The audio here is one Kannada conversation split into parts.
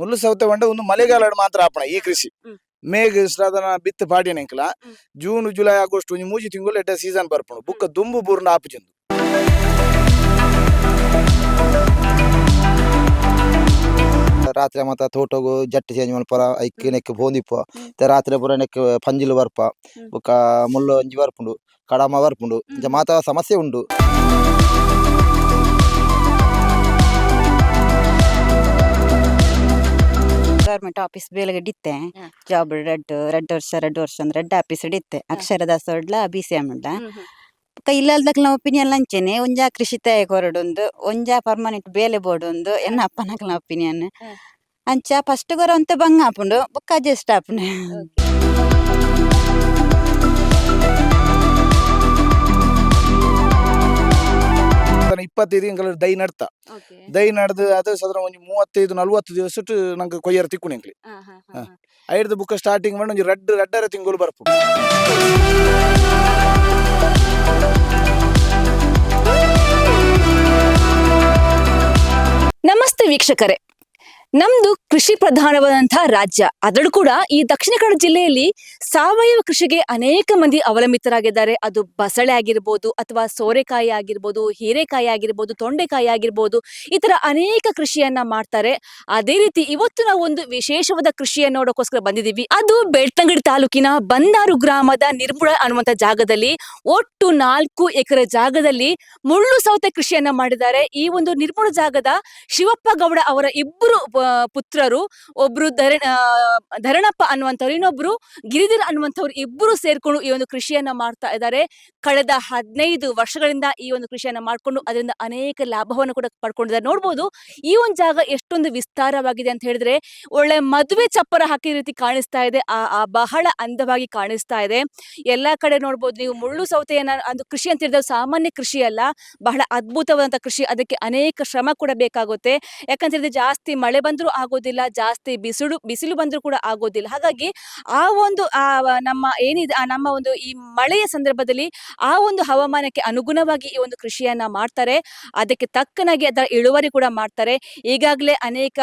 ಮುಳ್ಳು ಸೌತೆ ಬಂಡ ಒಂದು ಮಳೆಗಾಲ ಮಾತ್ರ ಆಪಣ ಈ ಕೃಷಿ. ಮೇಘ ಬಿತ್ತು ಪಾಡಿನ ಎಂಕಲ ಜೂನ್ ಜುಲೈ ಆಗಸ್ಟ್ ಒಂಜಿ ಮೂಜಿ ತಿಂಗಳು ಎಡ್ಡ ಸೀಸನ್ ಬರ್ಪುಂಡು ಬುಕ್ಕ ದುಂಬು ಬೂರ್ನ ಆಪುಜಂದು ರಾತ್ರಿ ಮಾತ ತೋಟಗು ಜಟ್ಟು ಚೇಂಜ್ ಮಲ್ಪರ ಐಕ್ ನೆಕ್ ಬೋಂದಿಪ್ಪ. ತೆ ರಾತ್ರಿ ಪೂರ ನೆಕ್ ಪಂಜಿಲು ಬರ್ಪ ಬುಕ್ಕ ಬೊಕ ಮುಳ್ಳು ಒಂಜಿ ಬರ್ಪುಂಡು ಕಡಮ ಬರ್ಪುಂಡು ಮಾತ ಸಮಸ್ಯೆ ಉಂಡು. ಗೌರ್ಮೆಂಟ್ ಆಫೀಸ್ ಬೇಲೆಗೆ ಇತ್ತೆ. ಹ. ಜಾಬ್ ರೆಡ್ ರೆಡ್ ವರ್ಷ ರೆಡ್ ವರ್ಷ ಅಂದ್ರೆ ರೆಡ್ ಆಫೀಸ್ ಇತ್ತೆ. ಅಕ್ಷರದಾಸ ಒಡ್ಲ ಬಿ ಸಿ ಎಂ ಉಂಡ ಇಲ್ಲದಕ್ಕೆ ನಾವು ಒಪಿನಿಯನ್ ಲಂಚೆನೆ ಒಂಜ ಕೃಷಿ ತಾಯಿ ಕೊರಡೊಂದು ಒಂಜ ಪರ್ಮನೆಂಟ್ ಬೇಲೆ ಬೋರ್ಡ್ ಒಂದು ಎನ್ನ ಅಪ್ಪನಕ್ಲ ಒಪಿನಿಯನ್. ಅಂಚ ಫಸ್ಟ್ ಗೊರ ಅಂತ ಬಂಗ ಆಪುಂಡು ಬುಕ್ಕ ಅಡ್ಜಸ್ಟ್ ಆಪುಂಡು. ಇಪ್ಪತ್ತೈದು ಎಂಕಲ್ ದೈ ನಡ್ತ. ದೈ ನಡೆದು ಅದು ಸದ್ರ ಒಂಜಿ ಮೂವತ್ತೈದು ನಲ್ವತ್ತು ದಿವಸ ನಂಗೆ ಕೊಯ್ಯರ್ ತಿಕ್ಕುಣಿ ಎಂಕ್ಲಿ ಐಡ್ದು ಬುಕ್ಕ ಸ್ಟಾರ್ಟಿಂಗ್ ಮಾಡಿ ಒಂಜಿ ರೆಡ್ ರೆಡ್ಡರ ತಿಂಗಳು ಬರ್ಪು ನಮಸ್ತೆ ವೀಕ್ಷಕರೇ. ನಮ್ದು ಕೃಷಿ ಪ್ರಧಾನವಾದಂತಹ ರಾಜ್ಯ. ಅದರಲ್ಲೂ ಕೂಡ ಈ ದಕ್ಷಿಣ ಕನ್ನಡ ಜಿಲ್ಲೆಯಲ್ಲಿ ಸಾವಯವ ಕೃಷಿಗೆ ಅನೇಕ ಮಂದಿ ಅವಲಂಬಿತರಾಗಿದ್ದಾರೆ. ಅದು ಬಸಳೆ ಆಗಿರ್ಬೋದು ಅಥವಾ ಸೋರೆಕಾಯಿ ಆಗಿರ್ಬೋದು, ಹೀರೆಕಾಯಿ ಆಗಿರ್ಬೋದು, ತೊಂಡೆಕಾಯಿ ಆಗಿರ್ಬೋದು, ಈ ತರ ಅನೇಕ ಕೃಷಿಯನ್ನ ಮಾಡ್ತಾರೆ. ಅದೇ ರೀತಿ ಇವತ್ತು ನಾವು ಒಂದು ವಿಶೇಷವಾದ ಕೃಷಿಯನ್ನು ನೋಡೋಕೋಸ್ಕರ ಬಂದಿದ್ದೀವಿ. ಅದು ಬೆಳ್ತಂಗಡಿ ತಾಲೂಕಿನ ಬಂದಾರು ಗ್ರಾಮದ ನಿರ್ಮುಳ ಅನ್ನುವಂಥ ಜಾಗದಲ್ಲಿ ಒಟ್ಟು ನಾಲ್ಕು ಎಕರೆ ಜಾಗದಲ್ಲಿ ಮುಳ್ಳು ಸೌತೆ ಕೃಷಿಯನ್ನ ಮಾಡಿದ್ದಾರೆ. ಈ ಒಂದು ನಿರ್ಮುಳ ಜಾಗದ ಶಿವಪ್ಪ ಗೌಡ ಅವರ ಇಬ್ಬರು ಪುತ್ರರು, ಒಬ್ರು ಧರಣ, ಧರಣಪ್ಪ ಅನ್ನುವಂಥವ್ರು, ಇನ್ನೊಬ್ರು ಗಿರಿಧರ್ ಅನ್ನುವಂಥವ್ರು ಇಬ್ಬರು ಸೇರ್ಕೊಂಡು ಈ ಒಂದು ಕೃಷಿಯನ್ನ ಮಾಡ್ತಾ ಇದ್ದಾರೆ. ಕಳೆದ ಹದಿನೈದು ವರ್ಷಗಳಿಂದ ಈ ಒಂದು ಕೃಷಿಯನ್ನ ಮಾಡ್ಕೊಂಡು ಅದರಿಂದ ಅನೇಕ ಲಾಭವನ್ನು ಕೂಡ ಪಡ್ಕೊಂಡಿದ್ದಾರೆ. ನೋಡ್ಬೋದು, ಈ ಒಂದು ಜಾಗ ಎಷ್ಟೊಂದು ವಿಸ್ತಾರವಾಗಿದೆ ಅಂತ ಹೇಳಿದ್ರೆ, ಒಳ್ಳೆ ಮದುವೆ ಚಪ್ಪರ ಹಾಕಿದ ರೀತಿ ಕಾಣಿಸ್ತಾ ಇದೆ. ಆ ಬಹಳ ಅಂದವಾಗಿ ಕಾಣಿಸ್ತಾ ಇದೆ. ಎಲ್ಲಾ ಕಡೆ ನೋಡ್ಬೋದು, ನೀವು ಮುಳ್ಳು ಸೌತೆಯನ್ನ, ಅದು ಕೃಷಿ ಅಂತ ಹೇಳಿದ್ರೆ ಸಾಮಾನ್ಯ ಕೃಷಿ ಅಲ್ಲ, ಬಹಳ ಅದ್ಭುತವಾದಂತಹ ಕೃಷಿ. ಅದಕ್ಕೆ ಅನೇಕ ಶ್ರಮ ಕೂಡ ಬೇಕಾಗುತ್ತೆ. ಯಾಕಂತ ಹೇಳಿದ್ರೆ ಜಾಸ್ತಿ ಮಳೆ ಬಂದ್ರೂ ಆಗೋದಿಲ್ಲ, ಜಾಸ್ತಿ ಬಿಸಿಲು ಬಿಸಿಲು ಬಂದರೂ ಕೂಡ ಆಗೋದಿಲ್ಲ. ಹಾಗಾಗಿ ಆ ಒಂದು ನಮ್ಮ ಏನಿದೆ ನಮ್ಮ ಒಂದು ಈ ಮಳೆಯ ಸಂದರ್ಭದಲ್ಲಿ ಆ ಒಂದು ಹವಾಮಾನಕ್ಕೆ ಅನುಗುಣವಾಗಿ ಈ ಒಂದು ಕೃಷಿಯನ್ನ ಮಾಡ್ತಾರೆ. ಅದಕ್ಕೆ ತಕ್ಕನಾಗಿ ಅದರ ಇಳುವರಿ ಕೂಡ ಮಾಡ್ತಾರೆ. ಈಗಾಗಲೇ ಅನೇಕ,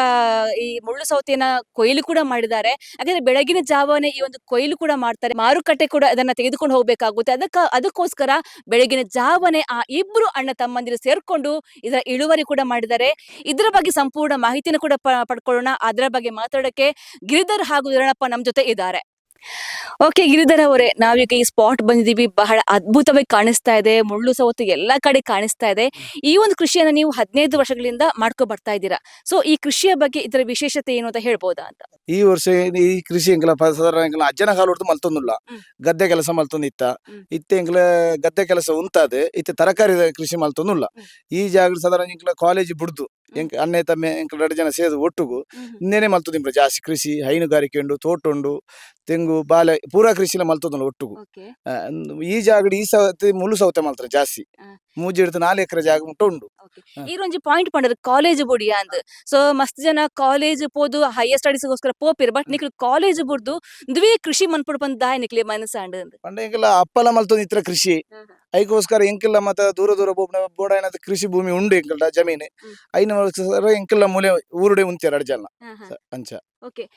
ಈ ಮುಳ್ಳು ಸೌತೆಯನ್ನ ಕೊಯ್ಲು ಕೂಡ ಮಾಡಿದ್ದಾರೆ. ಯಾಕಂದ್ರೆ ಬೆಳಗಿನ ಜಾವನೆ ಈ ಒಂದು ಕೊಯ್ಲು ಕೂಡ ಮಾಡ್ತಾರೆ. ಮಾರುಕಟ್ಟೆ ಕೂಡ ಅದನ್ನ ತೆಗೆದುಕೊಂಡು ಹೋಗ್ಬೇಕಾಗುತ್ತೆ. ಅದಕ್ಕ, ಅದಕ್ಕೋಸ್ಕರ ಬೆಳಗಿನ ಜಾವನೆ ಆ ಇಬ್ರು ಅಣ್ಣ ತಮ್ಮಂದಿರು ಸೇರ್ಕೊಂಡು ಇದರ ಇಳುವರಿ ಕೂಡ ಮಾಡಿದ್ದಾರೆ. ಇದರ ಬಗ್ಗೆ ಸಂಪೂರ್ಣ ಮಾಹಿತಿನ ಕೂಡ ಪಡ್ಕೊಳ್ಳೋಣ ಅದರ ಬಗ್ಗೆ ಮಾತಾಡೋಕೆ ಗಿರಿಧರ್ ಹಾಗೂ ಧರಣಪ್ಪ ನಮ್ಮ ಜೊತೆ ಇದ್ದಾರೆ. ಓಕೆ ಗಿರಿಧರ್ ಅವರೇ ನಾವೀಗ ಈ ಸ್ಪಾಟ್ ಬಂದಿದ್ದೀವಿ. ಬಹಳ ಅದ್ಭುತವಾಗಿ ಕಾಣಿಸ್ತಾ ಇದೆ. ಮುಳ್ಳು ಸವತ್ತು ಎಲ್ಲಾ ಕಡೆ ಕಾಣಿಸ್ತಾ ಇದೆ. ಈ ಒಂದು ಕೃಷಿಯನ್ನ ನೀವು ಹದಿನೈದು ವರ್ಷಗಳಿಂದ ಮಾಡ್ಕೊ ಬರ್ತಾ ಇದ್ದೀರಾ. ಸೊ ಈ ಕೃಷಿಯ ಬಗ್ಗೆ ಇದರ ವಿಶೇಷತೆ ಏನು ಅಂತ ಹೇಳ್ಬೋದಾ ಅಂತ? ಈ ವರ್ಷ ಈ ಕೃಷಿ ಹೆಂಗಲ್ಲ ಸಾಧಾರಣ ಹೆಂಗಲ್ಲ ಅಜ್ಜನ ಕಾಲ ಹೊಡೆದು ಮಲ್ತೊಂದುಲ್ಲ. ಗದ್ದೆ ಕೆಲಸ ಮಲ್ತೊಂದು ಇತ್ತ. ಹ್ಮ್. ಇತ್ತೆ ಹೆಂಗಲ ಗದ್ದೆ ಕೆಲಸ ಉಂತಾದೆ. ಇತ್ತೆ ತರಕಾರಿ ಕೃಷಿ ಮಲ್ತೊಂದುಲ್ಲ. ಈ ಜಾಗ ಸಾಧಾರಣ ಹೆಂಗಲ್ಲ ಕಾಲೇಜ್ ಬುಡ್ದು. ಎಂಕ್ ಅನ್ನೆ ತಮ್ಮೆ ಎಂಕ್ ಎರಡು ಜನ ಸೇದು ಒಟ್ಟುಗು. ಇನ್ನೇನೆ ಮಲ್ತೊಂದಿಮ್ರ ಜಾಸ್ತಿ ಕೃಷಿ ಹೈನುಗಾರಿಕೆ ಉಂಡು ತೋಟ ಉಂಡು ತೆಂಗು ಬಾಲೆ ಪೂರ ಕೃಷಿಲ ಮಲ್ತದ ಒಟ್ಟುಗು. ಆ, ಈ ಜಾಗಡ್ ಈ ಸೌತೆ ಮುಳ್ಳು ಸೌತೆ ಮಲ್ತಾರೆ ಜಾಸ್ತಿ. ಮೂಜಿ ಹಿಡಿದು ನಾಲ್ಕು ಎಕರೆ ಜಾಗ ಮುಟ್ಟ ಉಂಡು. ಈ ಒಂಜಿ ಪಾಯಿಂಟ್ ಪಂಡರ್ ಕಾಲೇಜ್ ಬುಡಿಯ ಅಂತ ಸೊ ಮಸ್ತ್ ಜನ ಕಾಲೇಜ್ ಪೋದು ಹೈಯರ್ ಸ್ಟಡೀಸ್ಗೋಸ್ಕರ ಪೋಪಿರ್ ಬಟ್ ನಿಕ್ಲು ಕಾಲೇಜ್ ಬುಡ್ದು ದ್ವೇ ಕೃಷಿ ಮನ್ಪುಡ್ ಬಂದ್ ದಾಯ್ ನಿಕ್ಲಿ ಮನಸ್ಸಾಂಡ್ ಅಂದ್. ಪಂಡ ಅಪ್ಪಲ ಮಲ್ತೊಂದು ಇತ್ರ ಕೃಷಿ. ಐಕೋಸ್ಕರ ಎಂಕಿಲ್ಲ ಮತ್ತ ದೂರ ದೂರ ಬೋಡ ಕೃಷಿ ಭೂಮಿ ಉಂಡು ಎಂಕಲ್ಡ ಜಮೀನು. ಹ್ಮ್. ಐನ ಎಂಕಿಲ್ಲ ಮೂಲೆ ಊರುಡೆ ಉಂತ್ಯಾರ ಸ- ಅಂಚ. ಓಕೆ.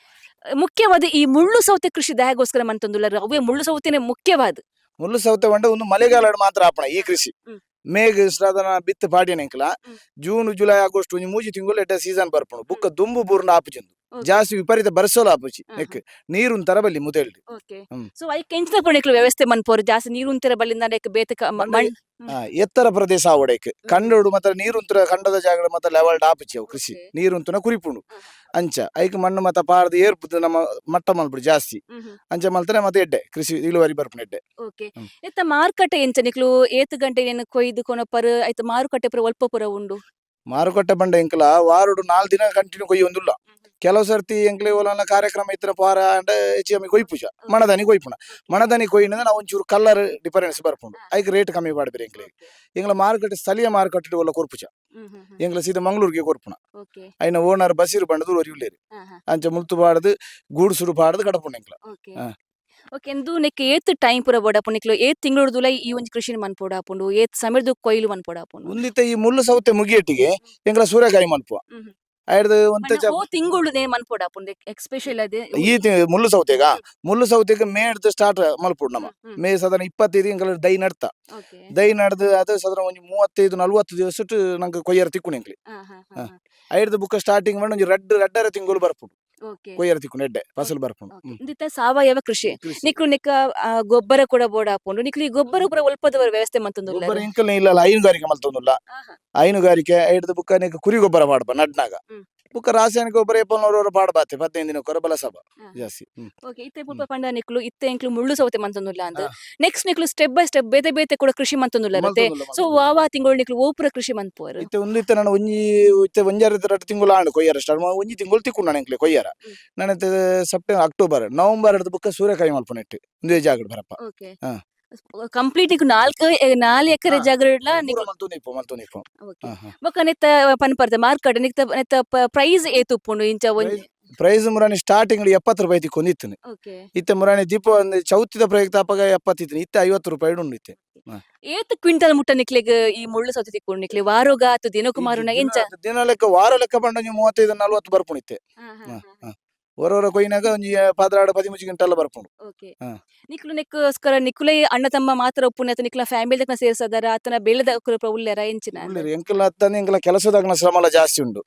ಮುಖ್ಯವಾದ ಈ ಮುಳ್ಳು ಸೌತೆ ಕೃಷಿ ದಯಗೋಸ್ಕರ ತಂದುಲ್ಲ ಅವೇ ಮುಳ್ಳು ಸೌತೆನೆ ಮುಖ್ಯವಾದ. ಮುಳ್ಳು ಸೌತೆ ಬಂಡ ಒಂದು ಮಳೆಗಾಲ ಮಾತ್ರ ಆಪಣ ಈ ಕೃಷಿ. ಹ್ಮ್. ಮೇಘ ಸಾಧನ ಬಿತ್ತು ಪಾಡಿನ ಎಂಕಲ ಹ್ಮ್. ಜೂನ್ ಜುಲೈ ಆಗಸ್ಟ್ ಒಂಜಿ ಮೂಜಿ ತಿಂಗಳು ಎಡ್ಡ ಸೀಸನ್ ಬರ್ಪುಂಡು ಬುಕ್ಕ ದುಂಬು ಬೂರ್ನ ಆಪುಜಂದು ಜಾಸ್ತಿ ವಿಪರೀತ ಬರ್ಸೋಲ ಆಪುಜಿ ನೆಕ್ ನೀರುನ್ ತರಬಲ್ಲಿ ಮುದೆಲ್ಡು ಓಕೆ ಹ್ಮ್. ಸೊ ಐ ಕೆಂಚಿನ ಪುಣಿಕ್ಲು ವ್ಯವಸ್ಥೆ ಮನ್ಪೋರು ಜಾಸ್ತಿ ನೀರು ಉಂತಿರ ಬಲ್ಲಿಂದ ನೆಕ್ ಬೇತಕ ಮ- ಬಂಡೆ- ಮಣ್ ಆ, ಎತ್ತರ ಪ್ರದೇಶ ಆವಡೈಕ್ ಕಂಡೋಡು ಮತ್ತೆ ನೀರುಂತರ ಕಂಡದ ಜಾಗ ಮಾತ್ರ ಲೆವೆಲ್ಡ್ ಆಪುಜಿ ಅವು ಕೃಷಿ. Okay. ನೀರುಂತನ ಕುರಿಪುಂಡು. ಹ. ಅಂಚ. ಐಕ್ ಮಣ್ಣು ಮತ್ತ ಪಾಡ್ದು ಏರ್ಪುದು ನಮ್ಮ ಮಟ್ಟ ಮಲ್ಪುಡು ಜಾಸ್ತಿ. ಅಂಚ ಮಲ್ತನೆ ಮತ್ತೆ ಎಡ್ಡೆ ಕೃಷಿ ಇಳುವರಿ ಬರ್ಪುನ ಎಡ್ಡೆ. Okay hmm. ಎತ್ತ ಮಾರುಕಟ್ಟೆ ಎಂಚ ನಿಕ್ಲು ಏತು ಗಂಟೆ ಏನು ಕೊಯ್ದು ಕೊನಪರ್ ಆಯ್ತು ಮಾರುಕಟ್ಟೆ ಪುರ ಒಲ್ಪ ಪುರ ಉಂಡು? ಮಾರುಕಟ್ಟೆ ಬಂಡ ಎಂಕಲ ವಾರುಡು ನಾಲ್ ದಿನ ಕಂಟಿನ್ಯೂ ಕೊಯ್ಯಿ ಒಂದುಲ್ಲ ಕೆಲವು ಸರ್ತಿ ಎಂಕ್ಲೆ ಒಲ ಕಾರ್ಯಕ್ರಮ ಇತ್ರ ಪಾರ ಅಂಡ ಹೆಚ್ಚು ಕಮ್ಮಿ ಕೊಯ್ಪುಜ. ಮಣದನಿ ಕೊಯ್ಪುಣ. ಮಣದನಿ ಕೊಯ್ಯಿನ ನಾವು ಒಂಚೂರು ಕಲರ್ ಡಿಫರೆನ್ಸ್ ಬರ್ಪುಂಡು ಐಕ್ ರೇಟ್ ಕಮ್ಮಿ ಮಾಡ್ಬೇರಿ ಎಂಕ್ಲೆ. ಎಂಗ್ಲ ಮಾರುಕಟ್ಟೆ ಸ್ಥಳೀಯ ಮಾರುಕಟ್ಟೆ ಒಲ್ಲ ಕೊರ್ಪುಜ. ಎಂಗ್ಲ ಸೀದಾ ಮಂಗಳೂರಿಗೆ ಕೊರ್ಪುಣ. ಓಕೆ. ಐನ ಓನರ್ ಬಸೀರ್ ಬಂಡದು ಒರಿ ಉಳ್ಳೇರಿ ಅಂಚ ಮುಲ್ತು ಪಾಡ್ದು ಗೂಡ್ಸುಡು ಪಾಡ್ದು ಕಡಪುಣ ಎಂಕ್ಲ. ಓಕೆ. ಹಾ. ಓಕೆ ಎಂದು ನೆಕ್ ಏತ್ ಟೈಮ್ ಪುರ ಬೋಡಾಪು ನಿಕ್ಲು ಏತ್ ತಿಂಗಳು ಈ ಒಂಜಿ ಕೃಷಿ ಮನ್ ಪೋಡಾಪುಂಡು ಏತ್ ಸಮಯದ ಕೊಯ್ಲು ಮನ್ ಪೋಡಾಪುಂಡು. ಮುಂದಿತ್ತ ಈ ಮುಳ್ಳು ಸೌತೆ ಮುಗಿಯಟ್ಟಿಗೆ ಎಂಗ್ಲ ಸೂರ್ಯಕಾಯಿ ಮಲ್ಪುವ ಹ್ಮ್. ಆಯ್ದು ಒಂತ ಓ ತಿಂಗಳು ಮನ್ಪೊಡ ಪುಂಡೆ ಎಕ್ಸ್ಪೆಷಲ್ ಅದೇ ಈ ತಿ- ಮುಳ್ಳು ಸೌತೆಗ. ಮುಳ್ಳು ಸೌತೆಗೆ ಮೇಡ್ದು ಸ್ಟಾರ್ಟ್ ಮಲ್ಪುಡ್ ನಮ್ಮ. ಮೇ ಸದನ ಇಪ್ಪತ್ತೈದು ಇಂಕಲ್ ದೈ ನಡ್ತ. ದೈ ನಡ್ದು ಅದು ಸದನ ಒಂಜಿ ಮೂವತ್ತೈದು ನಲ್ವತ್ತು ದಿವಸ ನಂಗೆ ಕೊಯ್ಯರ ತಿಕ್ಕುಣಿ ಹಾ ಐಡ್ದು ಬುಕ್ಕ ಸ್ಟಾರ್ಟಿಂಗ್ ಮಾಡಿ ಒಂಜಿ ರೆಡ್ ರೆಡ್ಡರ ತಿಂಗಳು ಬರ್ಪುಡು. ಓಕೆ. ಕೊಯ್ಯರ ತಿಕ್ಕುಣಿ ಎಡ್ಡೆ ಫಸಲು ಬರ್ಪುಡು. ಹ್ಮ್. ಇಂದಿತ್ತ ಸಾವಯವ ಕೃಷಿ. ಕೃಷಿ. ನಿಕ್ಲು ನಿಕ್ಕ ಆ, ಗೊಬ್ಬರ ಕೂಡ ಬೋಡ ಹಾಕೊಂಡು ನಿಕ್ಲು ಈ ಗೊಬ್ಬರ ಕೂಡ ಒಲ್ಪದವರ ವ್ಯವಸ್ಥೆ ಮತ್ತೊಂದು ಗೊಬ್ಬರ ಇಂಕಲ್ ಇಲ್ಲ ಹೈನುಗಾರಿಕೆ ಮಲ್ತೊಂದುಲ್ಲ ಹೈನುಗಾರಿಕೆ ಹಿಡಿದು ಬುಕ್ಕ ಕುರಿ ಗೊಬ್ಬರ ಮಾಡ್ಬ ನಡ್ನಾಗ. ಹ್ಮ್. ಬುಕ್ಕ ರಾಸಾಯನಿಕ ಗೊಬ್ಬರ ಎಪ್ಪನೂರ ಪಾಡ್ಬಾತೆ ಹದಿನೈದು ದಿನಕ್ಕೊರ ಬಲ ಸಭ. ಹಾ. ಜಾಸ್ತಿ. ಹ್ಮ್. ಓಕೆ ಇತ್ತೆ ಪುಲ್ಪ ಪಂಡ ನಿಕ್ಲು ಇತ್ತೆ ಇಂಕ್ಲು ಮುಳ್ಳು ಸೌತೆ ಮಂತೊಂದುಲ್ಲ ಅಂತ ನೆಕ್ಸ್ಟ್ ನಿಕ್ಲು ಸ್ಟೆಪ್ ಬೈ ಸ್ಟೆಪ್ ಬೇತೆ ಬೇತೆ ಕೂಡ ಕೃಷಿ ಮಂತೊಂದುಲ್ಲ ಇರುತ್ತೆ ಮಲ್ತೊಂದುಲ್ಲ, ಸೊ ಮಲ್ತೊಂದುಲ್ಲ. ವಾವ ತಿಂಗಳು ನಿಕ್ಲು ಓಪುರ ಕೃಷಿ ಮಂತ್ಪೋರು ಇತ್ತೆ ಒಂದು ಇತ್ತೆ ನಾನು ಒಂಜಿ ಇತ್ತೆ ಒಂಜಾರ ರಟ್ಟು ತಿಂಗಳು ಆಂಡು ಕೊಯ್ಯಾರ ಸ್ಟಾರ್ಟ್ ಒಂಜಿ ತಿಂಗಳು ತಿಕ್ಕು ನಾನು ಎಂಕ್ಲೆ ಕೊಯ್ಯಾರ. ನನ್ನ ನಾನು ಸೆಪ್ಟೆಂಬರ್ ಅಕ್ಟೋಬರ್ ನವೆಂಬರ್ ಹಿಡಿದು ಬುಕ್ಕ ಸೂರ್ಯಕಾಯಿ ಮಲ್ಪನ ಇಟ್ಟು ಒಂದೇ ಬರಪ್ಪ. ಓಕೆ. ಹಾ. ಕಂಪ್ಲೀಟ್ ಈಗ ನಾಲ್ಕು ನಾಲ್ ಎಕರೆ ಹಾ. ಜಾಗ ಪೂರ ಮಲ್ತು ನಿಪ್ಪು ಮಲ್ತು ನಿಪ್ಪು ಓಕೆ ಹಾ, ಹಾ. ಬೊಕ ನೆತ್ತ ಪನ್ಪರ್ದ ಮಾರ್ಕೆಟ್ ನಿಕ್ತ ನೆತ್ತ ಪ್ರೈಸ್ ಏತ್ ಉಪ್ಪುಂಡು ಇಂಚ ಒಂಜಿ? ಪ್ರೈಸ್ ಮುರಾಣಿ ಸ್ಟಾರ್ಟಿಂಗ್ ಎಪ್ಪತ್ತು ರೂಪಾಯಿ ಕೊಂದಿತ್ತೇನೆ ಓಕೆ ಇತ್ತೆ ಮುರಾಣಿ ದೀಪ ಒಂದು ಚೌತಿದ ಪ್ರಯುಕ್ತ ಅಪ್ಪಗ ಎಪ್ಪತ್ತಿತ್ತು ಇತ್ತೆ ಐವತ್ತು ರೂಪಾಯಿ ಉಂಡು ಇತ್ತೆ. ಏತ್ ಕ್ವಿಂಟಲ್ ಮುಟ್ಟ ನಿಕ್ಲಿಗ್ ಈ ಮುಳ್ಳು ಸೌತಿ ತಿಕ್ಕೊಂಡು ನಿಕ್ಲಿ? ವಾರೋಗ ಆತು ದಿನಕುಮಾರ ಎಂಚ? ದಿನ ಲೆಕ್ಕ ವಾರ ಲೆಕ್ಕ ಬಂಡ ನೀವು ಮೂವತ್ತೈದು ನಲ್ವತ್ತು ಬರ್ಪುಣಿತ್ತೆ ಹೊರವರ ಕೊಯ್ನಾಗ ಒಂಜಿ ಪಾದ್ರಾಡ ಪದಿಮೂಜಿ ಗಂಟೆಲ್ಲ ಬರ್ಪುಂಡು. ಓಕೆ. ಹಾ. ನಿಕ್ಲು ನಿಕ್ಕೋಸ್ಕರ ನಿಕ್ಲೆ ಅಣ್ಣ ತಮ್ಮ ಮಾತ್ರ ಉಪ್ಪುನ ಅಥವಾ ನಿಕ್ಲ ಫ್ಯಾಮಿಲಿ ತಕ್ಕ ಸೇರ್ಸದಾರ ಆತನ ಬೆಳೆದ ಉಳ್ಳೇರ ಎಂಚಿನ? ಉಳ್ಳೇರಿ ಎಂಕಲ್ ಹತ್ತನೆ ಎಂಕಲ ಕೆಲಸದಾಗ ಶ್ರಮಲ ಜಾಸ್ತಿ ಉಂಡು.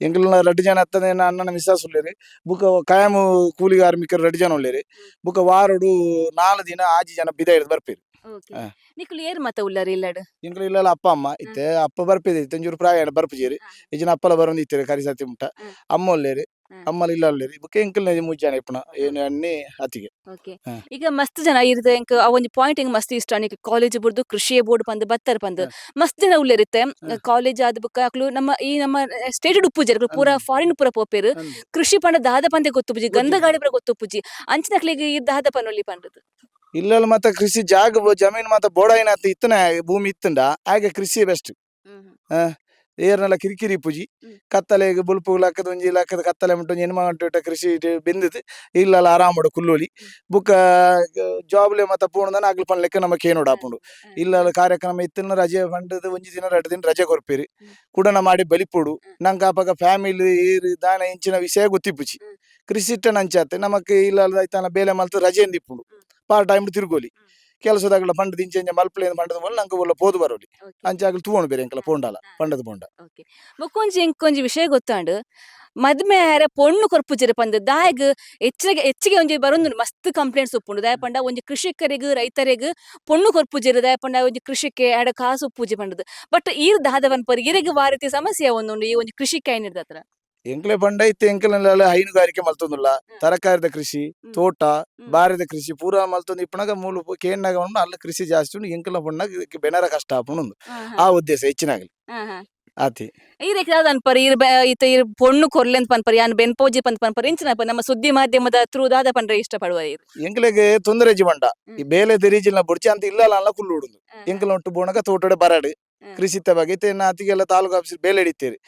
ಎಂಕಲ್ನ ರಡ್ಡು ಜನ ಹತ್ತನೆ ಅಣ್ಣನ ಮಿಸ್ಸಾಸ್ ಉಳ್ಳೇರಿ. ಬುಕ ಕಾಯಂ ಕೂಲಿ ಕಾರ್ಮಿಕರು ರಡ್ಡು ಜನ ಉಳ್ಳೇರಿ. ಬುಕ ವಾರಡು ನಾಲ್ ದಿನ ಆಜಿ ಜನ ಬಿದ ಹಿಡಿದು ಬರ್ಪೇರಿ. ಹಾ. ಏರ್ ಮತ ಉಳ್ಳಾರ ಇಲ್ಲಡ್? ಎಂಕಲ್ ಇಲ್ಲ ಅಪ್ಪ ಅಮ್ಮ ಇತ್ತೆ ಅಪ್ಪ ಬರ್ಪಿದೆ ತಂಜೂರು ಪ್ರಾಯ ಬರ್ಪುಜೇರಿ. ಈಜಿನ ಅಪ್ಪಲ ಬರೋದು ಕರಿ ಸತಿ ಹ್ಮ್. ಅಮ್ಮ ಒಲ್ಲೇರಿ. ಅಮ್ಮಲ ಇಲ್ಲ ಒಲ್ಲೇರಿ. ಬುಕ ಎಂಕಲ್ನ ಮುಜ್ಜಾನೆ ಇಪ್ಪಣ ಏನು ಅಣ್ಣಿ ಅತಿಗೆ ಓಕೆ. ಹಾ. ಈಗ ಮಸ್ತ್ ಜನ ಇರ್ದ ಎಂಕ್ ಆ ಒಂಜಿ ಪಾಯಿಂಟ್ ಹಿಂಗ್ ಮಸ್ತ್ ಇಷ್ಟ ನಿಕ್ ಕಾಲೇಜ್ ಬುಡ್ದು ಕೃಷಿ ಬೋರ್ಡ್ ಬಂದ ಬತ್ತರ್ ಬಂದ ಮಸ್ತ್ ಜನ ಉಳ್ಳೇರಿತ್ತೆ ಹಾ. ಕಾಲೇಜ್ ಆದ ಬುಕ್ಕ ಅಕ್ಲು ನಮ್ಮ ಈ ನಮ್ಮ ಸ್ಟೇಟೆಡ್ ಉಪ್ಪುಜಿ ಪೂರ ಹ್ಮ್. ಫಾರಿನ್ ಪೂರ ಪೋಪೇರು. ಕೃಷಿ ಪಂಡ ದಾದ ಪಂದೆ ಗೊತ್ತುಪುಜಿ ಗಂಧ. ಗಾಡಿ ಪೂರ ಅಂಚಿನ ಅಂಚಿನಕ್ಲಿಗೆ ಈ ದಾದ ಪನ್ನೊಲ್ಲಿ ಪಂಡದು ಇಲ್ಲಲ್ಲ ಮತ್ತೆ ಕೃಷಿ ಜಾಗ ಜಮೀನ್ ಮತ್ತೆ ಬೋಡ ಏನಾಯ್ತು ಇತ್ತನ ಭೂಮಿ ಇತ್ತಂಡ ಹಾಗೆ ಕೃಷಿ ಬೆಸ್ಟ್ ಏರ್ನೆಲ್ಲ ಕಿರಿಕಿರಿ ಪೂಜಿ. ಕತ್ತಲೆ ಕತ್ತಲೆಗೆ ಬುಲ್ಪು ಲಕ್ಕದ ಒಂಜಿ ಲಕ್ಕದ ಕತ್ತಲೆ ಮುಟ್ಟು ಜನ್ಮ ಗಂಟೆ ಕೃಷಿ ಬೆಂದಿತ್ತು ಆರಾಮ್ ಆರಾಮಡು ಕುಲ್ಲೋಲಿ. ಬುಕ್ಕ ಜಾಬ್ಲೆ ಮತ್ತೆ ಪೂರ್ಣದನ ಆಗ್ಲು ಪಣ್ಲೆಕ್ಕ ನಮಗೆ ಏನು ಆಪುಂಡು ಇಲ್ಲೆಲ್ಲ ಕಾರ್ಯಕ್ರಮ ಇತ್ತಿನ ರಜೆ ಬಂಡದ ಒಂಜಿ ದಿನ ಎರಡು ದಿನ ರಜೆ ಕೊರ್ಪೇರಿ. ಕುಡನ ಮಾಡಿ ಬಲಿಪೋಡು. ನಂಗೆ ಆಪಾಗ ಫ್ಯಾಮಿಲಿ ಏರಿ ದಾನ ಇಂಚಿನ ವಿಷಯ ಗೊತ್ತಿಪ್ಪುಚಿ. ಕೃಷಿ ಇಟ್ಟ ನಂಚಾತೆ ನಮಗೆ ಇಲ್ಲೆಲ್ಲ ಆಯ್ತಾನ ಬೇಲೆ ಮಲ್ತು ರಜೆ ಎಂದಿಪ್ಪುಡು. Part time ತಿರುಗೋಲಿ. ಕೆಲಸದಾಗಲ ಪಂಡದ ಇಂಚೆ ಇಂಚೆ ಮಲ್ಪಲೆ ಪಂಡದ ಬೋಲ್ ನಂಗೆ ಒಲ್ಲ ಪೋದು ಬರೋಲಿ. ಅಂಚಾಗಲು ತೂವೊಂಡು ಬೇರೆ ಎಂಕಲ ಪೋಂಡಾಲ ಪಂಡದ ಪೋಂಡ. ಮುಕ್ಕೊಂಜಿ ಇಂಕೊಂಜಿ ವಿಷಯ ಗೊತ್ತಾಂಡು. ಮದ್ಮೆ ಆರೆ ಪೊಣ್ಣು ಕೊರ್ಪುಜಿರ ಪಂದ್ ದಾಯಗ್ ಹೆಚ್ಚಿಗೆ ಹೆಚ್ಚಿಗೆ ಒಂಜಿ ಬರೋದು ಮಸ್ತ್ ಕಂಪ್ಲೇಂಟ್ಸ್ ಉಪ್ಪುಂಡು. ದಾಯ ಪಂಡ ಒಂಜಿ ಕೃಷಿಕರಿಗ್ ರೈತರಿಗ್ ಪೊಣ್ಣು ಕೊರ್ಪುಜಿರ ದಾಯ ಪಂಡ ಒಂಜಿ ಕೃಷಿಕೆ ಆಡ ಕಾಸು ಪೂಜೆ ಪಂಡದು. ಬಟ್ ಈರ್ ದಾದವನ್ ಪರ್ ಇರೆಗ್ ವಾರತಿ ಸಮಸ್ಯೆ ಒಂದು ಈ ಒಂಜಿ ಕೃಷಿಕೆ ಏನಿರ್ದ ಎಂಕಲೆ ಪಂಡ ಇತ್ತು ಎಂಕ್ಲೆಲ್ಲ ಹೈನುಗಾರಿಕೆ ಮಲ್ತೊಂದುಲ್ಲ. ತರಕಾರಿದ ಕೃಷಿ ತೋಟ ಬಾರಿದ ಕೃಷಿ ಪೂರ ಮಲ್ತೊಂದು. ಇಪ್ಪನಾಗ ಮೂಲ ಕೇಣ್ಣಾಗ ಉಂಡು ಅಲ್ಲ ಕೃಷಿ ಜಾಸ್ತಿ ಉಂಡು ಎಂಕ್ಲ ಪಂಡ ಬೆನರ ಕಷ್ಟ ಆಪುಂಡು ಆ ಉದ್ದೇಶ ಹೆಚ್ಚಿನಾಗಲಿ ಆತಿ. ಈ ಯಾವ್ದು ಅನ್ಪರ್? ಇರ್ ಈತ ಇರ್ ಪೊಣ್ಣು ಕೊರ್ಲೆ ಅಂತ ಪನ್ಪರ್ ಯಾನ್ ಬೆನ್ಪೋಜಿ ಪನ್ ಪನ್ಪರ್ ಇಂಚಿನ ನಮ್ಮ ಸುದ್ದಿ ಮಾಧ್ಯಮದ ಥ್ರೂ ದಾದ ಪಂಡ್ರೆ ಇಷ್ಟ ಪಡುವ ಎಂಕ್ಲೆಗೆ ತೊಂದರೆ ಬಂಡ ಈ ಬೇಲೆ ತೆರೀಜಿಲ್ನ ಬುಡ್ಚಿ ಅಂತ ಇಲ್ಲ ಅಲ್ಲ ಕುಲ್ಲು ಉಡುದು. ಎಂಕ್ಲ ಒಟ್ಟು ಬೋಣಗ ತೋಟಡೆ ಬರಡು. ಕೃಷಿ ಬಗ್ಗೆ ಇತ್ತೆ ಅತಿಗೆಲ್ಲ ತಾಲೂಕು ಆಫೀಸ್ ಬೇಲೆ ಹಿಡಿತೇರಿ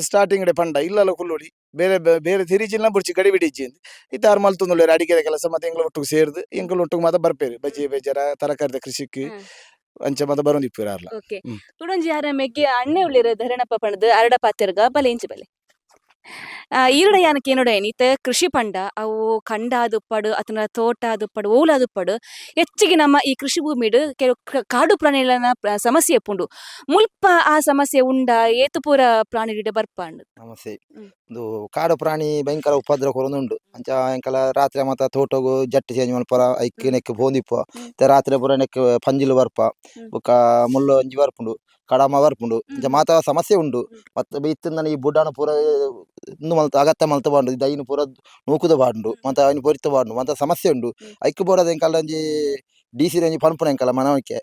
ಸ್ಟಾರ್ಟಿಂಗ್ ಪಂಡ ಇಲ್ಲಲ್ಲ ಕುಲ್ಲುಡಿ ಬೇರೆ ಬೇರೆ ತಿರಿಜಿಲ್ಲ ಬುಡ್ಚಿ ಗಡಿ ಬಿಡಿಜ್ಜಿ ಇತ್ತು ಆರು ಮಲ್ತೊಂದುಲ್ಲೇರು ಅಡಿಕೆ ಕೆಲಸ ಮತ್ತೆ ಇಂಗ್ಲ ಒಟ್ಟಿಗೆ ಸೇರ್ದು ಇಂಗ್ಲ ಒಟ್ಟಿಗೆ ಮಾತ ಬರ್ಪೇರಿ. ಬಜ್ಜಿ ಬೇಜಾರ ತರಕಾರಿದ ಕೃಷಿಕ್ಕೆ. ಅಂಚೆ ಮಾತ ಓಕೆ. ಹ್ಮ್. ತುಡೊಂಜಿ ಯಾರ ಮೆಗ್ಗೆ ಅಣ್ಣೆ ಉಳಿರ ಧರಣಪ್ಪ ಪಣದು ಅರಡ ಪಾತೆರ್ಗ ಬಲೆ ಇಂಚಿ ಬಲೆ. ಆ, ಈರುಡ ಯಾನಕ್ಕೆ ಏನೋಡ ಏನಿತ ಕೃಷಿ ಪಂಡ. ಅವು ಕಂಡ ದುಪ್ಪಡು ಅಥವಾ ತೋಟ ದುಪ್ಪಡು ಓಲ ದುಪ್ಪಡು ಹೆಚ್ಚಿಗೆ ನಮ್ಮ ಈ ಕೃಷಿ ಭೂಮಿಡು ಕೆಲವು ಕಾಡು ಪ್ರಾಣಿಗಳನ್ನ ಪ್ರ- ಸಮಸ್ಯೆ ಪುಂಡು ಮುಲ್ಪ ಆ ಸಮಸ್ಯೆ ಉಂಡ ಏತುಪೂರ ಪ್ರಾಣಿಗಿಡ ಬರ್ಪಾಂಡು ಸಮಸ್ಯೆ. ಇದು ಕಾಡು ಪ್ರಾಣಿ ಭಯಂಕರ ಉಪದ್ರ ಕೊರೊಂದುಂಡು. ಅಂಚ ಎಂಕಲ ರಾತ್ರಿ ಮಾತ ತೋಟಗು ಜಟ್ಟಿ ಚೇಂಜ್ ಮಲ್ಪರ ಐಕ್ ನೆಕ್ ಬೋಂದಿಪ್ಪ ರಾತ್ರಿ ಪೂರ ನೆಕ್ ಪಂಜಿಲು ಬರ್ಪ. ಹ್ಮ್. ಬೊಕ ಮುಳ್ಳು ಒಂಜಿ ಬರ್ಪುಂಡು. ಕಡಮ ಬರ್ಪುಂಡು ಇಂಚ ಮಾತ ಸಮಸ್ಯೆ ಉಂಡು ಮತ್ತೆ ಇತ್ತಿಂದ ಈ ಬುಡ್ಡನ ಪೂರ ಇಂದು ಮಲ್ತ ಅಗತ್ಯ ಮಲ್ತ ಬಾಂಡು. ದೈನು ಪೂರ ನೂಕುದ ಬಾಂಡು. ಮತ್ತೆ ಅವನು ಪೊರಿತ ಬಾಂಡು. ಮತ್ತೆ ಸಮಸ್ಯೆ ಉಂಡು ಐಕ್ ಬೋಡದ ಎಂಕಲ್ಲ ಒಂಜಿ ಡಿ ಸಿ ರೇಂಜ್ ಪನ್ಪುನ ಎಂಕಲ್ಲ ಮನವಕ್ಕೆ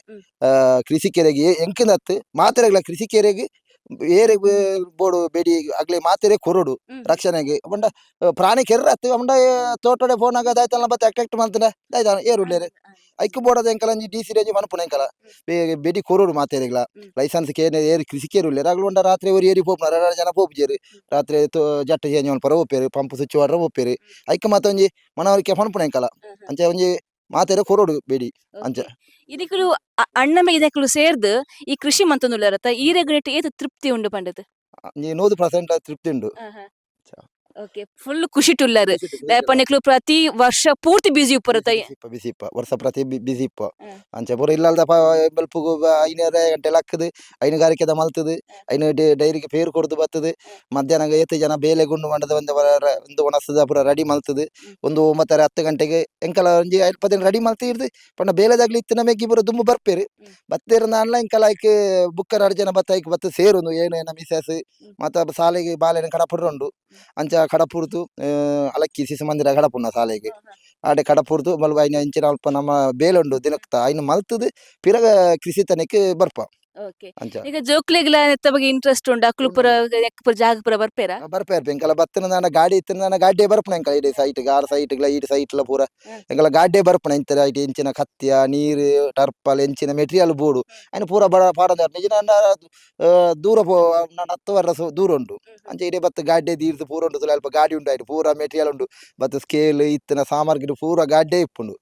ಕೃಷಿ ಕೆರೆಗೆ ಎಂಕಿಂದತ್ತು ಮಾತೆರೆಗ್ಲ ಕೃಷಿ ಕೆರೆಗೆ ಏರೆ ಬೋಡು ಬೇಡಿ ಆಗ್ಲಿ ಮಾತೆರೆ ಕೊರಡು. ರಕ್ಷಣೆಗೆ. ಬಂಡ ಪ್ರಾಣಿ ಕೆರ್ರ ಹತ್ತು ಬಂಡ ತೋಟಡೆ ಆಗ ದಾಯ್ತಲ್ಲ ಮತ್ತೆ ಅಟ್ಯಾಕ್ಟ್ ಮಾಡ್ತಾನೆ. ದಾಯ್ತಾನ ಏರುಳ್ಳೇರೆ ಐಕ್ ಬೋಡದ ಎಂಕಲ ಡಿ ಸಿ ರೇಂಜ್ ಪನ್ಪುನ ಎಂಕಲ ಬೇಡಿ ಕೊರಡು ಮಾತೆರೆಗ್ಲ. ಹ್ಮ್. ಲೈಸೆನ್ಸ್ ಕೇನೆ ಏರಿ ಕೃಷಿ ಕೇರುಳ್ಳೇರೆ ಆಗ್ಲೂ ಒಂಡ ರಾತ್ರಿ ಒರಿ ಏರಿ ಪೋಪ್ನಾರ ಎರಡು ಜನ ಪೋಪ್ಜೇರಿ. ರಾತ್ರಿ ಜಟ್ಟ ಚೇಂಜ್ ಪರ ಒಪ್ಪೇರಿ ಪಂಪ್ ಸ್ವಿಚ್ ವಾಡ್ರ ಒಪ್ಪೇರಿ ಐಕ್ ಮಾತ ಒಂಜಿ ಮನವರಿಕೆ ಪನ್ಪುನ ಎಂಕಲ ಅಂಚ ಒಂಜಿ ಮಾತೆರೆ ಕೊರೋಡು ಬೇಡಿ ಅಂಚ ಇದಕ್ಕೂ ಅಣ್ಣ ಇದಕ್ಕೂ ಸೇರ್ದು ಈ ಕೃಷಿ ಮಂತೊಂದುಳ್ಳರತ ಈ ನೆಟ್ ಏತು ತೃಪ್ತಿ ಉಂಡು ಪಂಡದು ನೀ ನೂರು ಪರ್ಸೆಂಟ್ ತೃಪ್ತಿ ಉಂಡು. ಓಕೆ ಫುಲ್ ಖುಷಿ ಟುಲ್ಲರ್ ಪನ್ನೆಕ್ಲು ಪ್ರತಿ ವರ್ಷ ಪೂರ್ತಿ ಬಿಸಿ ಉಪ್ಪರತ ಬಿಸಿಪ್ಪ ಬಿಸಿಪ್ಪ ವರ್ಷ ಪ್ರತಿ ಬಿ- ಬಿಸಿಪ್ಪ ಅಂಚೆ ಪೂರ ಇಲ್ಲಲ್ದ ಬಲ್ಪುಗು ಐನೂರ ಗಂಟೆ ಹಾಕುದು ಹೈನುಗಾರಿಕೆದ ಮಲ್ತದು. ಐನು ಡೈರಿಗೆ ಪೇರು ಕೊಡ್ದು ಬರ್ತದೆ ಮಧ್ಯಾಹ್ನ ಏತು ಜನ ಬೇಲೆ ಗುಂಡು ಮಂಡದ ಒಂದು ವರ- ಒಂದು ಒಣಸದ ಪೂರ ರೆಡಿ ಮಲ್ತದು. ಒಂದು ಒಂಬತ್ತರ ಹತ್ತು ಗಂಟೆಗೆ ಎಂಕಲ ಒಂಜಿ ಅಲ್ಪ ದಿನ ರೆಡಿ ಮಲ್ತಿ ಇರ್ದು. ಪಂಡ ಬೇಲೆದಾಗ್ಲಿ ಇತ್ತಿನ ಮೇಗಿ ಪೂರ ದುಂಬು ಬರ್ಪೇರು. ಬತ್ತೇರ ನಾನ್ಲ ಎಂಕಲ ಐಕ್ ಬುಕ್ಕ ಅರ್ಜನ ಜನ ಬತ್ತ ಐಕ್ ಬತ್ತ ಸೇರುಂದು ಏನು ಏನ ಮಿಸಸ್ ಮತ್ತ ಸಾಲೆಗೆ ಬಾಲೆನ ಕಡಪುರ ಉಂಡು ಅಂಚ ಕಡಪುರ್ತು ಅಲಕ್ಕಿ ಶಿಶು ಮಂದಿರ ಕಡಪುಣ್ಣ ಸಾಲೆಗೆ ಆಡೆ ಕಡಪುರ್ದು ಮಲ್ಬ ಐನ ಇಂಚಿನ ಅಲ್ಪ ನಮ್ಮ ಬೇಲುಂಡು ದಿನಕ್ತ ಐನು ಮಲ್ತದು, ಪಿರಗ ಕೃಷಿ ತನಕ್ಕೆ ಬರ್ಪ. ಓಕೆ ಅಂಚ ಈಗ ಜೋಕ್ಲೆಗ್ಲ ನೆತ್ತ ಬಗ್ಗೆ ಇಂಟ್ರೆಸ್ಟ್ ಉಂಡು ಅಕ್ಲುಪುರ ಪುರ ಜಾಗಪುರ ಪುರ ಜಾಗ ಪುರ ಬರ್ಪೇರ ಬರ್ಪೇರ್ ಎಂಕಲ ಬತ್ತನ ನನ್ನ ಗಾಡಿ ಇತ್ತಿನ ನನ್ನ ಗಾಡಿಯೇ ಬರ್ಪಣ ಎಂಕಲ ಇಡೀ ಸೈಟ್ಗೆ ಆರು ಸೈಟ್ಗಳ ಸೈಟ್ ಸೈಟ್ಲ ಪೂರ. ಎಂಕಲ ಗಾಡಿಯೇ ಬರ್ಪಣ ಇಂತ ಐಟ್ ಎಂಚಿನ ಕತ್ತಿಯ ನೀರು ಟರ್ಪಲ್ ಎಂಚಿನ ಮೆಟೀರಿಯಲ್ ಬೋಡು. ಐನು ಪೂರ ಬಡ ಪಾಡದ ನಿಜ ನನ್ನ ದೂರ ಪೋ ನನ್ನ ಹತ್ತು ವರ್ಷ ದೂರ ಉಂಟು. ಅಂಚ ಇಡೀ ಬತ್ತು ಗಾಡಿಯೇ ದೀರ್ದು ಪೂರ ಉಂಟು. ತುಲ ಅಲ್ಪ ಗಾಡಿ ಉಂಟು ಆಯ್ತು. ಪೂರ ಮೆಟೀರಿಯಲ್ ಉಂಡು ಬತ್ತ ಸ್ಕೇಲ್ ಇತ್ತಿನ ಸಾಮಗ್ರಿ ಪೂರ ಗಾಡಿಯೇ ಇಪ್ಪುಂಡು.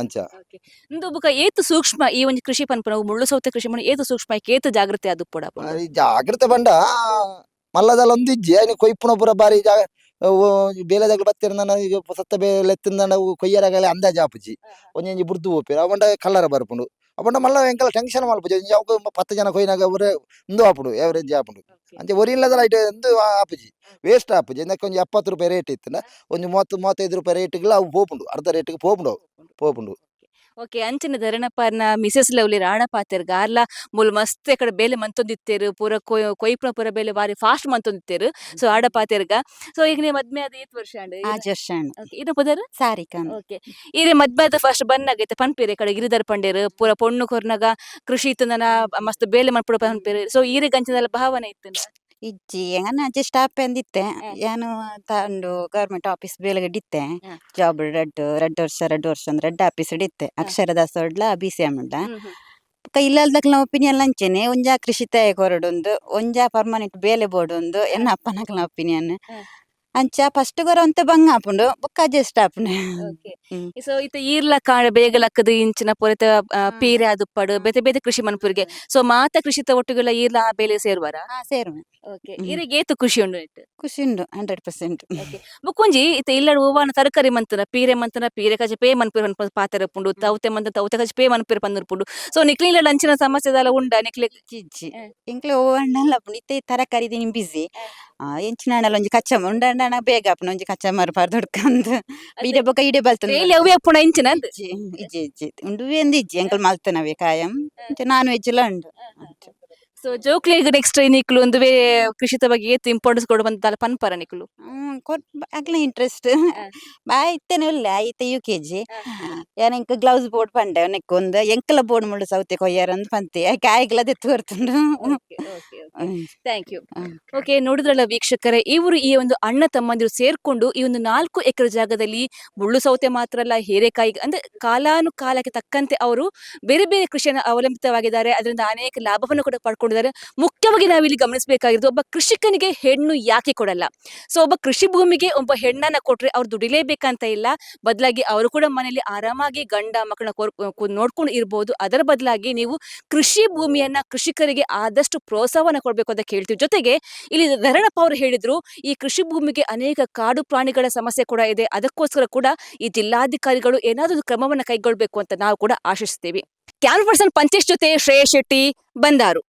ಅಂಚ. ಇಂದು ಬುಕ ಏತು ಸೂಕ್ಷ್ಮ ಈ ಒಂದು ಕೃಷಿ ಪನ್ಪನ ಮುಳ್ಳು ಸೌತೆ ಕೃಷಿ ಏತು ಸೂಕ್ಷ್ಮ? ಏತು ಜಾಗೃತಿ ಅದು ಕೂಡ ಜಾಗ್ರತೆ ಬಂಡ ಮಲ್ಲದಲ್ಲಿ ಒಂದು ಐನು ಕೊಯ್ಪುಣ ಪೂರ ಬಾರಿ ಜಾಗ ಬೇಲೆದಾಗ ಬತ್ತಿರ ನಾನು ಈಗ ಸತ್ತ ಬೇಲೆ ಎತ್ತಿಂದ ನಾವು ಅಂದ ಜಾಪುಜಿ ಒಂಜಿ ಬುರ್ದು ಹೋಗ್ಪೇರು ಅವಂಡ ಕಲ್ಲರ ಬರ್ಪುಂಡು. ಅವಂಡ ಮಲ್ಲ ಎಂಕಲ ಟೆನ್ಷನ್ ಮಾಡ್ಬೋದು ಅವಕ್ಕೆ ಪತ್ತು ಜನ ಕೊಯ್ನಾಗ ಒರೆ ಒಂದು ಆಪುಡು ಎವರೇಜ್ ಆಪುಂಡು. ಅಂಚೆ ಒರಿ ಇಲ್ಲದಲ್ಲ ಐಟೆ ಒಂದು ಆಪುಜಿ ವೇಸ್ಟ್ ಆಪುಜಿ ಎಂದಕ್ಕೆ ಒಂದು ಎಪ್ಪತ್ತು ರೂಪಾಯಿ ರೇಟ್ ಇತ್ತಿನ ಒಂದು ಮೂವತ್ತು ಮೂವತ್ತೈದು ರೂಪಾಯಿ ರೇಟ್ಗೆಲ್ಲ ಅವು ಪೋಪುಂಡು ಅರ್ಧ ರೇಟ್ಗೆ ಹೋಪುಂಡು ಪೋಪುಂಡು ಓಕೆ ಅಂಚಿನ ಧರಣಪಾರ್ನ ಮಿಸಸ್ ಲವ್ಲಿ ರಾಣ ಪಾತೆರ್ ಗಾರ್ಲ ಮುಲ್ ಮಸ್ತ್ ಎಕಡೆ ಬೇಲೆ ಮಂತೊಂದಿತ್ತೇರು ಪೂರ ಕೊಯ್ ಕೊಯ್ಪುನ ಪೂರ ಬೇಲೆ ಬಾರಿ ಫಾಸ್ಟ್ ಮಂತೊಂದಿತ್ತೇರು ಸೊ ಆಡ ಪಾತೆರ್ಗ ಸೊ ಈಗ ನೀವು ಮದ್ಮೆ ಆದ ಏತ್ ವರ್ಷ ಅಂಡ್ ಆ ಜರ್ಷಣ್ ಇದು ಪದರ್? ಸಾರಿಕನ್ ಓಕೆ ಇರೆ ಮದ್ಮೆ ಆದ ಫಸ್ಟ್ ಬನ್ನಾಗೈತೆ ಪನ್ಪೇರೆ ಕಡೆ ಗಿರಿಧರ್ ಪಂಡೇರು ಪೂರ ಪೊಣ್ಣು ಕೊರ್ನಾಗ ಕೃಷಿ ಇತ್ತು ಮಸ್ತ್ ಬೇಲೆ ಮನ್ಪುಡ ಪನ್ಪೇರು. ಸೊ ಈರೆ ಗಂಚಿನಲ್ಲ ಭಾವನೆ ಇತ್ತು ಇಜ್ಜಿ ಅಜ್ಜಿ ಸ್ಟಾಪ್ ಎಂದಿತ್ತೆ ಏನು ತಂದು ತಾಂಡು ಗೌರ್ಮೆಂಟ್ ಆಫೀಸ್ ಬೇಲೆಗೆ ಡಿತ್ತೆ ಹ್ಮ್. ಜಾಬ್ ರೆಡ್ ರೆಡ್ ವರ್ಷ ರೆಡ್ ವರ್ಷ ಅಂದ್ರೆ ರೆಡ್ ಆಫೀಸ್ ಡಿತ್ತೆ ಅಕ್ಷರದಾಸ ಒಡ್ಲ ಬಿ ಸಿ ಎಂ ಉಂಡ ಇಲ್ಲಲ್ದಕ್ಲ ಒಪಿನಿಯನ್ ಲಂಚೇನೆ ಒಂಜಾ ಕೃಷಿ ತಾಯಿ ಕೊರಡೊಂದು ಒಂಜಾ ಪರ್ಮನೆಂಟ್ ಬೇಲೆ ಬೋರ್ಡ್ ಒಂದು ಎನ್ನ ಅಪ್ಪನಕ್ಲ ಒಪಿನಿಯನ್. ಅಂಚ ಫಸ್ಟ್ ಗೊರ ಒಂತ ಬಂಗ ಆಪುಂಡು ಬೊಕ್ಕ ಅಡ್ಜಸ್ಟ್ ಆಪುಂಡು. ಸೊ ಇತ ಈರ್ಲ ಕಾಣ ಬೇಗಲಕ್ಕದ ಇಂಚಿನ ಪೊರೆತ ಪೀರೆ ಅದು ಪಡು ಬೇತೆ ಬೇತೆ ಕೃಷಿ ಮನ್ಪುರಿಗೆ. ಸೊ ಮಾತ ಕೃಷಿ ಒಟ್ಟುಗೆಲ್ಲ ಈರ್ಲ ಆ ಬೇಲೆ ಸೇರ್ವಾರ? ಸೇರು ಓಕೆ. ಈರಿಗೆ ಏತು ಖುಷಿ ಉಂಡು ಇಟ್? ಖುಷಿ ಉಂಡು ಹಂಡ್ರೆಡ್ ಪರ್ಸೆಂಟ್ ಬುಕ್ಕೊಂಜಿ ಇತ್ತ ಇಲ್ಲ ಹೂವಾನ ತರಕಾರಿ ಮಂತನ ಪೀರೆ ಮಂತನ ಪೀರೆ ಕಜ ಪೇ ಮನ್ಪುರ ಮನ್ಪ ಪಾತೆರ ಪುಂಡು ತೌತೆ ಮಂತ ತೌತೆ ಕಜ ಪೇ ಮನ್ಪುರ ಪಂದ್ರ ಪುಂಡು. ಸೊ ನಿಕ್ಲಿಲ್ಲ ಅಂಚಿನ ಸಮಸ್ಯೆ ಉಂಡ ನಿಕ್ಲಿ ಹ್ಮ್. ಇಂಕ್ಲೆ ಓವಣ್ಣಲ್ಲ ಇತ್ತೆ ತರಕಾರಿ ದಿನ ಬಿಸಿ ಎಂಚಿನಾಣಲ್ಲ ಒಂಜಿ ಕಚ್ಚ ಉಂಡಂಡಣ ಬೇಗ ಆಪುನ ಒಂಜಿ ಕಚ್ಚ ಮರು ಪಾರ್ದೊಡ್ಕಂದು ಇಡೆ ಬೊಕ ಇಡೆ ಬಲ್ತನ ಇಲ್ಲಿ ಅವೇ ಪುಣ ಇಂಚಿನ ಅಂದ್? ಇಜ್ಜಿ ಇಜ್ಜಿ ಇಜ್ಜಿ. ಉಂಡು ಎಂದು ಇಜ್ಜಿ ಎಂಕಲ್ ಮಲ್ತನವೆ ಕಾಯಂ. ನಾನ್ ವೆಜ್ ಲ ಉಂಡು ಸೊ ಜೋಕ್ಲಿ ನೆಕ್ಸ್ಟ್ ನಿಕ್ಲು ಒಂದು ಕೃಷಿತ ಬಗ್ಗೆ ಏತು ಇಂಪಾರ್ಟೆನ್ಸ್ ಕೊಡು ಬಂದ ಪನ್ ಪನ್ಪರ ನಿಕ್ಲು. ಅಗ್ಲ ಇಂಟ್ರೆಸ್ಟ್ ಬಾ ಇತ್ತೇನೆ ಇಲ್ಲ ಐತೆ ಯು ಕೆ ಜಿ ಯಾನ ಇಂಕ ಗ್ಲೌಸ್ ಬೋರ್ಡ್ ಪಂಡೆ ನೆಕ್ಕೊಂದು ಎಂಕಲ ಬೋರ್ಡ್ ಮುಳ್ಳು ಸೌತೆ ಕೊಯ್ಯಾರಂದ್ ಪಂತೆ. ಕಾಯಿಗ್ಲ ದೆತ್ತು ಬರ್ತುಂಡು ಥ್ಯಾಂಕ್ ಯು ಓಕೆ ನೋಡಿದ್ರಲ್ಲ ವೀಕ್ಷಕರೇ ಇವರು ಈ ಒಂದು ಅಣ್ಣ ತಮ್ಮಂದಿರು ಸೇರ್ಕೊಂಡು ಈ ಒಂದು ನಾಲ್ಕು ಎಕರೆ ಜಾಗದಲ್ಲಿ ಮುಳ್ಳು ಸೌತೆ ಮಾತ್ರ ಅಲ್ಲ ಹೀರೆಕಾಯಿ ಅಂದ್ರೆ ಕಾಲಾನುಕಾಲಕ್ಕೆ ತಕ್ಕಂತೆ ಅವರು ಬೇರೆ ಬೇರೆ ಕೃಷಿಯನ್ನು ಅವಲಂಬಿತವಾಗಿದ್ದಾರೆ. ಅದರಿಂದ ಅನೇಕ ಲಾಭವನ್ನು ಕೂಡ ಪಡ್ಕೊಂಡಿದ್ದಾರೆ. ಮುಖ್ಯವಾಗಿ ನಾವಿಲ್ಲಿ ಗಮನಿಸಬೇಕಾಗಿರೋದು ಒಬ್ಬ ಕೃಷಿಕನಿಗೆ ಹೆಣ್ಣು ಯಾಕೆ ಕೊಡಲ್ಲ? ಸೊ ಒಬ್ಬ ಕೃಷಿ ಭೂಮಿಗೆ ಒಬ್ಬ ಹೆಣ್ಣನ್ನ ಕೊಟ್ರೆ ಅವ್ರು ದುಡಿಲೇಬೇಕಂತ ಇಲ್ಲ. ಬದಲಾಗಿ ಅವರು ಕೂಡ ಮನೆಯಲ್ಲಿ ಆರಾಮಾಗಿ ಗಂಡ ಮಕ್ಕಳನ್ನ ನೋಡ್ಕೊಂಡು ಇರ್ಬೋದು. ಅದರ ಬದಲಾಗಿ ನೀವು ಕೃಷಿ ಭೂಮಿಯನ್ನ ಕೃಷಿಕರಿಗೆ ಆದಷ್ಟು ಪ್ರೋತ್ಸಾಹವನ್ನ ಕೊಡಬೇಕು ಅಂತ ಕೇಳ್ತೀವಿ. ಜೊತೆಗೆ ಇಲ್ಲಿ ಧರಣಪ್ಪ ಅವರು ಹೇಳಿದ್ರು, ಈ ಕೃಷಿ ಭೂಮಿಗೆ ಅನೇಕ ಕಾಡು ಪ್ರಾಣಿಗಳ ಸಮಸ್ಯೆ ಕೂಡ ಇದೆ. ಅದಕ್ಕೋಸ್ಕರ ಕೂಡ ಈ ಜಿಲ್ಲಾಧಿಕಾರಿಗಳು ಏನಾದರೂ ಕ್ರಮವನ್ನು ಕೈಗೊಳ್ಬೇಕು ಅಂತ ನಾವು ಕೂಡ ಆಶಿಸ್ತೀವಿ. ಕ್ಯಾನ್ ಪರ್ಸನ್ ಪಂಚೇಶ್ ಜೊತೆ ಶ್ರೇಯ ಶೆಟ್ಟಿ, ಬಂದಾರು.